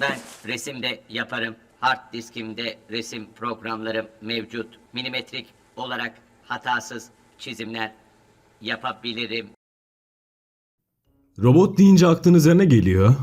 Ben resimde yaparım. Hard diskimde resim programlarım mevcut. Milimetrik olarak hatasız çizimler yapabilirim. Robot deyince aklınıza ne geliyor?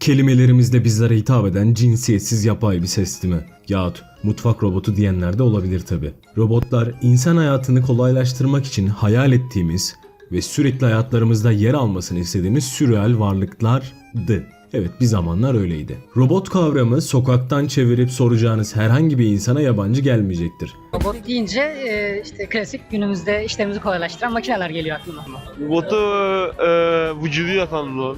Kelimelerimizde bizlere hitap eden cinsiyetsiz yapay bir ses değil mi? Yahut mutfak robotu diyenler de olabilir tabi. Robotlar insan hayatını kolaylaştırmak için hayal ettiğimiz ve sürekli hayatlarımızda yer almasını istediğimiz sürreal varlıklardı. Evet bir zamanlar öyleydi. Robot kavramı sokaktan çevirip soracağınız herhangi bir insana yabancı gelmeyecektir. Robot deyince e, işte klasik günümüzde işlerimizi kolaylaştıran makineler geliyor aklıma. Robotu e, vücudu yapan rol.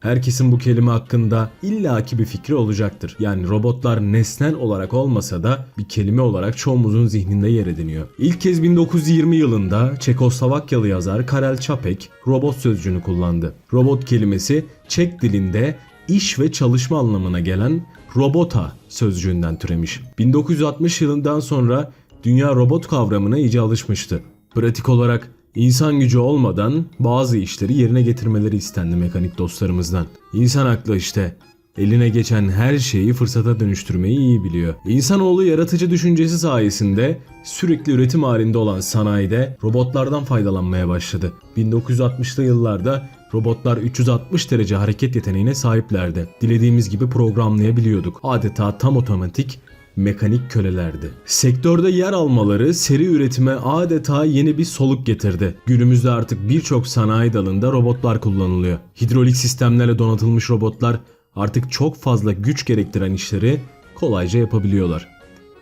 Herkesin bu kelime hakkında illaki bir fikri olacaktır. Yani robotlar nesnel olarak olmasa da bir kelime olarak çoğumuzun zihninde yer ediniyor. İlk kez 1920 yılında Çekoslovakyalı yazar Karel Čapek robot sözcüğünü kullandı. Robot kelimesi Çek dilinde iş ve çalışma anlamına gelen robota sözcüğünden türemiş. 1960 yılından sonra dünya robot kavramına iyice alışmıştı. Pratik olarak İnsan gücü olmadan bazı işleri yerine getirmeleri istendi mekanik dostlarımızdan. İnsan aklı işte. Eline geçen her şeyi fırsata dönüştürmeyi iyi biliyor. İnsanoğlu yaratıcı düşüncesi sayesinde sürekli üretim halinde olan sanayide robotlardan faydalanmaya başladı. 1960'lı yıllarda robotlar 360 derece hareket yeteneğine sahiplerdi. Dilediğimiz gibi programlayabiliyorduk. Adeta tam otomatik mekanik kölelerdi. Sektörde yer almaları seri üretime adeta yeni bir soluk getirdi. Günümüzde artık birçok sanayi dalında robotlar kullanılıyor. Hidrolik sistemlerle donatılmış robotlar artık çok fazla güç gerektiren işleri kolayca yapabiliyorlar.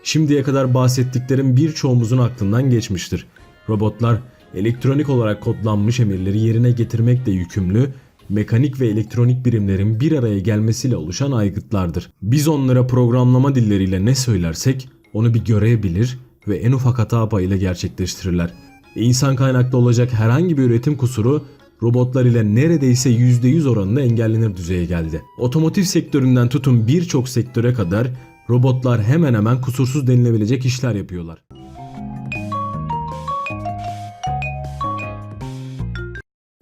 Şimdiye kadar bahsettiklerim birçoğumuzun aklından geçmiştir. Robotlar elektronik olarak kodlanmış emirleri yerine getirmekle yükümlü mekanik ve elektronik birimlerin bir araya gelmesiyle oluşan aygıtlardır. Biz onlara programlama dilleriyle ne söylersek onu bir görebilir ve en ufak hata payıyla gerçekleştirirler. İnsan kaynaklı olacak herhangi bir üretim kusuru robotlar ile neredeyse %100 oranında engellenir düzeye geldi. Otomotiv sektöründen tutun birçok sektöre kadar robotlar hemen hemen kusursuz denilebilecek işler yapıyorlar.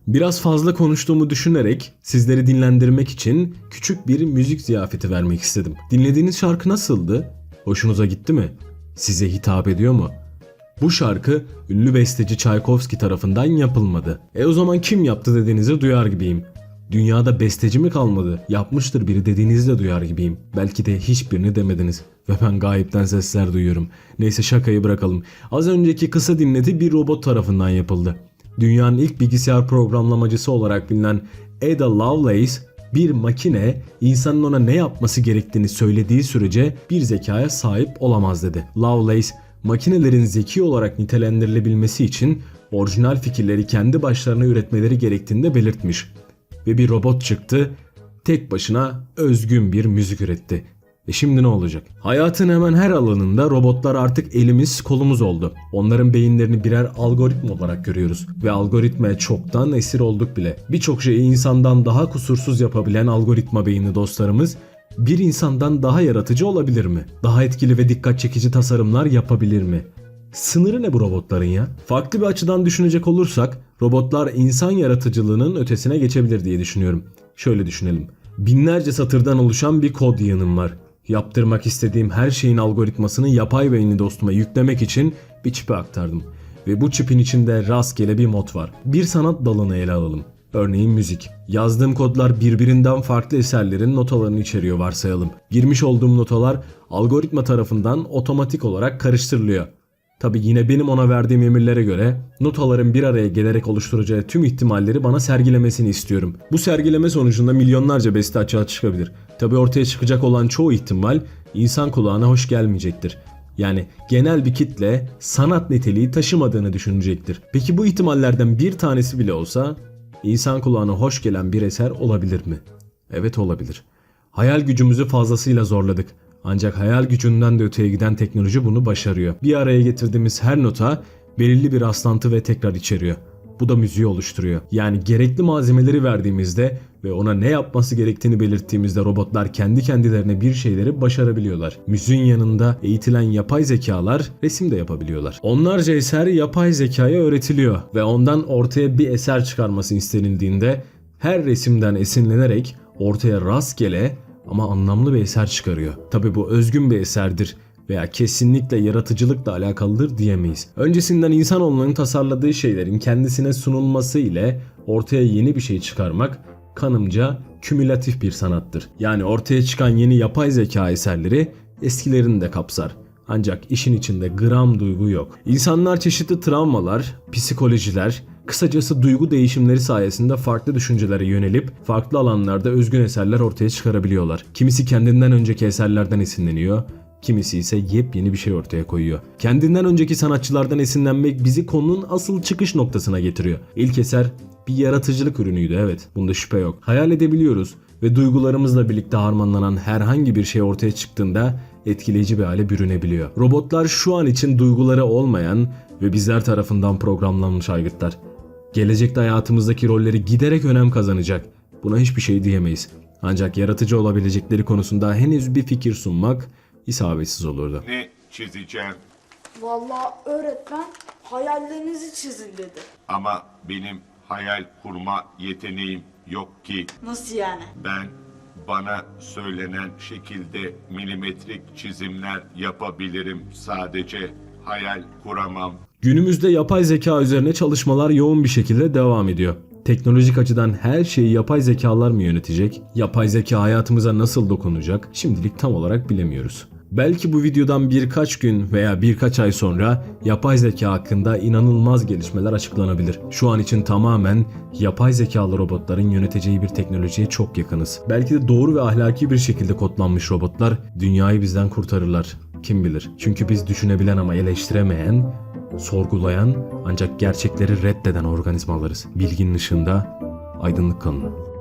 Biraz fazla konuştuğumu düşünerek sizleri dinlendirmek için küçük bir müzik ziyafeti vermek istedim. Dinlediğiniz şarkı nasıldı? Hoşunuza gitti mi? Size hitap ediyor mu? Bu şarkı ünlü besteci Tchaikovsky tarafından yapılmadı. E o zaman kim yaptı dediğinizi duyar gibiyim. Dünyada besteci mi kalmadı? Yapmıştır biri dediğinizi de duyar gibiyim. Belki de hiçbirini demediniz. Ve ben gayipten sesler duyuyorum. Neyse şakayı bırakalım. Az önceki kısa dinleti bir robot tarafından yapıldı. Dünyanın ilk bilgisayar programlamacısı olarak bilinen Ada Lovelace bir makine insanın ona ne yapması gerektiğini söylediği sürece bir zekaya sahip olamaz dedi. Lovelace makinelerin zeki olarak nitelendirilebilmesi için orijinal fikirleri kendi başlarına üretmeleri gerektiğini de belirtmiş. Ve bir robot çıktı, tek başına özgün bir müzik üretti. E şimdi ne olacak? Hayatın hemen her alanında robotlar artık elimiz kolumuz oldu. Onların beyinlerini birer algoritma olarak görüyoruz. Ve algoritmaya çoktan esir olduk bile. Birçok şeyi insandan daha kusursuz yapabilen algoritma beyinli dostlarımız bir insandan daha yaratıcı olabilir mi? Daha etkili ve dikkat çekici tasarımlar yapabilir mi? Sınırı ne bu robotların ya? Farklı bir açıdan düşünecek olursak robotlar insan yaratıcılığının ötesine geçebilir diye düşünüyorum. Şöyle düşünelim. Binlerce satırdan oluşan bir kod yığınım var. Yaptırmak istediğim her şeyin algoritmasını yapay beyinli dostuma yüklemek için bir çipe aktardım. Ve bu çipin içinde rastgele bir mod var. Bir sanat dalını ele alalım. Örneğin müzik. Yazdığım kodlar birbirinden farklı eserlerin notalarını içeriyor varsayalım. Girmiş olduğum notalar algoritma tarafından otomatik olarak karıştırılıyor. Tabi yine benim ona verdiğim emirlere göre notaların bir araya gelerek oluşturacağı tüm ihtimalleri bana sergilemesini istiyorum. Bu sergileme sonucunda milyonlarca beste açığa çıkabilir. Tabi ortaya çıkacak olan çoğu ihtimal insan kulağına hoş gelmeyecektir. Yani genel bir kitle sanat niteliği taşımadığını düşünecektir. Peki bu ihtimallerden bir tanesi bile olsa insan kulağına hoş gelen bir eser olabilir mi? Evet olabilir. Hayal gücümüzü fazlasıyla zorladık. Ancak hayal gücünden de öteye giden teknoloji bunu başarıyor. Bir araya getirdiğimiz her nota belirli bir rastlantı ve tekrar içeriyor. Bu da müziği oluşturuyor. Yani gerekli malzemeleri verdiğimizde ve ona ne yapması gerektiğini belirttiğimizde robotlar kendi kendilerine bir şeyleri başarabiliyorlar. Müziğin yanında eğitilen yapay zekalar resim de yapabiliyorlar. Onlarca eser yapay zekaya öğretiliyor ve ondan ortaya bir eser çıkarması istenildiğinde her resimden esinlenerek ortaya rastgele ama anlamlı bir eser çıkarıyor. Tabi bu özgün bir eserdir veya kesinlikle yaratıcılıkla alakalıdır diyemeyiz. Öncesinden insanoğlunun tasarladığı şeylerin kendisine sunulması ile ortaya yeni bir şey çıkarmak kanımca kümülatif bir sanattır. Yani ortaya çıkan yeni yapay zeka eserleri eskilerini de kapsar. Ancak işin içinde gram duygu yok. İnsanlar çeşitli travmalar, psikolojiler, kısacası duygu değişimleri sayesinde farklı düşüncelere yönelip farklı alanlarda özgün eserler ortaya çıkarabiliyorlar. Kimisi kendinden önceki eserlerden esinleniyor, kimisi ise yepyeni bir şey ortaya koyuyor. Kendinden önceki sanatçılardan esinlenmek bizi konunun asıl çıkış noktasına getiriyor. İlk eser bir yaratıcılık ürünüydü evet. Bunda şüphe yok. Hayal edebiliyoruz ve duygularımızla birlikte harmanlanan herhangi bir şey ortaya çıktığında etkileyici bir hale bürünebiliyor. Robotlar şu an için duyguları olmayan ve bizler tarafından programlanmış aygıtlar. Gelecekte hayatımızdaki rolleri giderek önem kazanacak. Buna hiçbir şey diyemeyiz. Ancak yaratıcı olabilecekleri konusunda henüz bir fikir sunmak isabetsiz olurdu. Ne çizeceğim Vallahi öğretmen hayallerinizi çizin dedi. ama benim hayal kurma yeteneğim yok ki. Nasıl yani? Ben bana söylenen şekilde milimetrik çizimler yapabilirim sadece hayal kuramam. Günümüzde yapay zeka üzerine çalışmalar yoğun bir şekilde devam ediyor. Teknolojik açıdan her şeyi yapay zekalar mı yönetecek? Yapay zeka hayatımıza nasıl dokunacak? Şimdilik tam olarak bilemiyoruz. Belki bu videodan birkaç gün veya birkaç ay sonra yapay zeka hakkında inanılmaz gelişmeler açıklanabilir. Şu an için tamamen yapay zekalı robotların yöneteceği bir teknolojiye çok yakınız. Belki de doğru ve ahlaki bir şekilde kodlanmış robotlar dünyayı bizden kurtarırlar. Kim bilir? Çünkü biz düşünebilen ama eleştiremeyen, sorgulayan ancak gerçekleri reddeden organizmalarız. Bilginin ışığında aydınlık kalın.